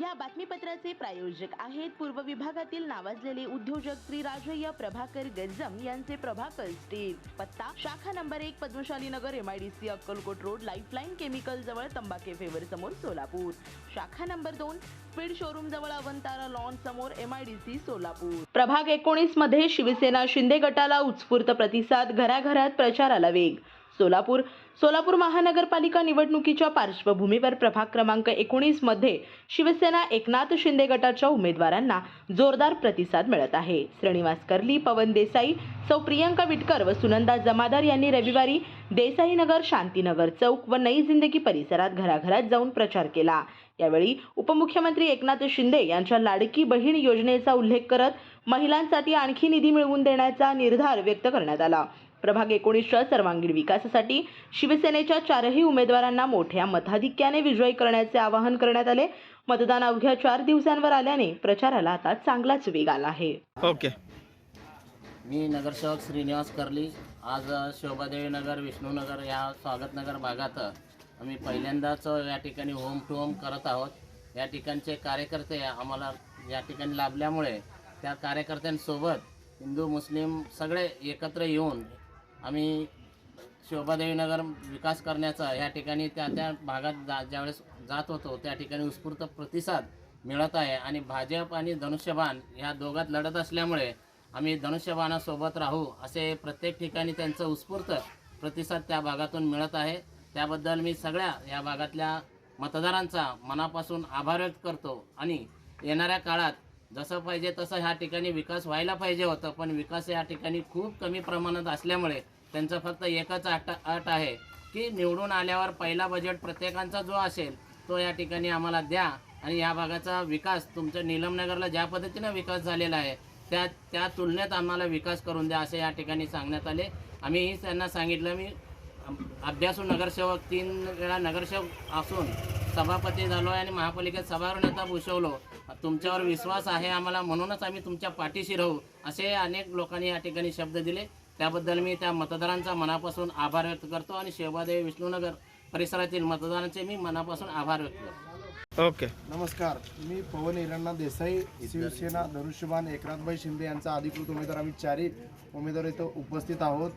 या बातमीपत्राचे प्रायोजक आहेत पूर्व विभागातील नावाजलेले उद्योजक श्री राजय्य प्रभाकर गज्जम यांचे प्रभाकर स्टील. पत्ता शाखा नंबर एक Padmashali Nagar MIDC Akkalkot road lifeline chemical जवळ तंबाखे फेवर समोर सोलापूर. शाखा नंबर दोन स्पीड शोरूम जवळ अवंतारा लॉन समोर एमआयडीसी सोलापूर. प्रभाग एकोणीसमध्ये शिवसेना शिंदे गटाला उत्स्फूर्त प्रतिसाद घराघरात प्रचाराला वेग. सोलापूर. सोलापूर महानगरपालिका निवडणुकीच्या पार्श्वभूमीवर प्रभाग क्रमांक एकोणीसमध्ये शिवसेना एकनाथ शिंदे गटाच्या उमेदवारांना जोरदार प्रतिसाद मिळत आहे. श्रीनिवास कर्ली पवन देसाई सौ प्रियंका विटकर व सुनंदा जमादार यांनी रविवारी देसाईनगर शांतीनगर चौक व नई जिंदगी परिसरात घराघरात जाऊन प्रचार केला. यावेळी उपमुख्यमंत्री एकनाथ शिंदे यांच्या लाडकी बहीण योजनेचा उल्लेख करत महिलांसाठी आणखी निधी मिळवून देण्याचा निर्धार व्यक्त करण्यात आला. प्रभाग एकोणीसच्या सर्वांगीण विकासासाठी शिवसेनेच्या चारही उमेदवारांना मोठ्या मताधिक्याने विजयी करण्याचे आवाहन करण्यात आले. मतदान अवघ्या चार दिवसांवर आल्याने प्रचाराला आता चांगलाच वेग आला आहे. ओके. मी नगरसेवक श्रीनिवास कर्ली. आज शोभादेवी नगर विष्णूनगर या स्वागतनगर भागात आम्ही पहिल्यांदाच या ठिकाणी होम टू होम करत आहोत. या ठिकाणचे कार्यकर्ते आम्हाला या ठिकाणी लाभल्यामुळे त्या कार्यकर्त्यांसोबत हिंदू मुस्लिम सगळे एकत्र येऊन आम्ही शोभादेवीनगर विकास करण्याचा या ठिकाणी त्या त्या भागात जा ज्यावेळेस जात होतो त्या ठिकाणी उत्स्फूर्त प्रतिसाद मिळत आहे. आणि भाजप आणि धनुष्यबाण ह्या दोघात लढत असल्यामुळे आम्ही धनुष्यबाणासोबत राहू असे प्रत्येक ठिकाणी त्यांचं उत्स्फूर्त प्रतिसाद त्या भागातून मिळत आहे. त्याबद्दल मी सगळ्या या भागातल्या मतदारांचा मनापासून आभार व्यक्त करतो. आणि येणाऱ्या काळात जसं पाहिजे तसं ह्या ठिकाणी विकास व्हायला पाहिजे होतं पण विकास या ठिकाणी खूप कमी प्रमाणात असल्यामुळे त्यांचं फक्त एकच अट अट आहे की निवडून आल्यावर पहिला बजेट प्रत्येकांचा जो असेल तो या ठिकाणी आम्हाला द्या. आणि या भागाचा विकास तुमच्या नीलमनगरला ज्या पद्धतीनं विकास झालेला आहे त्या त्या तुलनेत आम्हाला विकास करून द्या असे या ठिकाणी सांगण्यात आले. आम्ही त्यांना सांगितलं मी अभ्यासू नगरसेवक तीन वेळा नगरसेवक असून सभापती झालो आहे आणि महापालिकेत सभागृह नेता भूषवलो. तुमच्यावर विश्वास आहे आम्हाला म्हणूनच आम्ही तुमच्या पाठीशी राहू असे अनेक लोकांनी या ठिकाणी शब्द दिले. त्याबद्दल मी त्या मतदारांचा मनापासून आभार व्यक्त करतो आणि शेवादेवी विष्णूनगर परिसरातील मतदारांचे मी मनापासून आभार व्यक्त करतो. ओके. नमस्कार. मी पवन इराणा देसाई शिवसेना धनुष्यबाण एकनाथभाई शिंदे यांचा अधिकृत उमेदवार. आम्ही चारही उमेदवार इथं उपस्थित आहोत.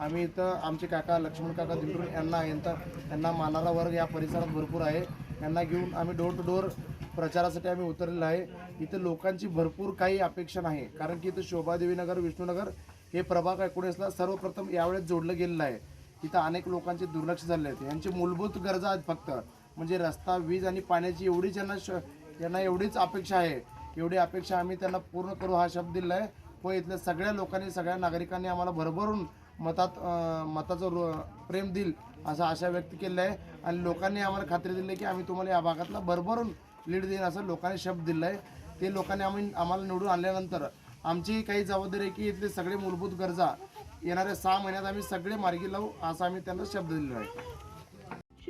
आम्ही इथं आमचे काका लक्ष्मण काका दिंडूर यांना यांचा यांना मानाला वर्ग या परिसरात भरपूर आहे. यांना घेऊन आम्ही डोर टू डोर प्रचारासाठी आम्ही उतरलेलो आहे. इथं लोकांची भरपूर काही अपेक्षा नाही. कारण की इथं शोभादेवी नगर विष्णूनगर हे प्रभाग एकोणीसला सर्वप्रथम यावेळेस जोडलं गेलेलं आहे. इथं अनेक लोकांचे दुर्लक्ष झाले आहेत. यांची मूलभूत गरजा आहेत फक्त. म्हणजे रस्ता वीज आणि पाण्याची एवढीच यांना श यांना एवढीच अपेक्षा आहे. एवढी अपेक्षा आम्ही त्यांना पूर्ण करू हा शब्द दिला आहे. व इथल्या सगळ्या लोकांनी सगळ्या नागरिकांनी आम्हाला भरभरून मतात मताचं रो प्रेम देईल असं आशा व्यक्त केलं आहे. आणि लोकांनी आम्हाला खात्री दिली की आम्ही तुम्हाला या भागातला भरभरून लीड देईन असं लोकांनी शब्द दिला आहे. ते लोकांनी आम्ही आम्हाला निवडून आणल्यानंतर आमची काही जबाबदारी आहे की इथले सगळे मूलभूत गरजा येणाऱ्या सहा महिन्यात आम्ही सगळे मार्गी लावू असा आम्ही त्यांना शब्द दिलेला आहे.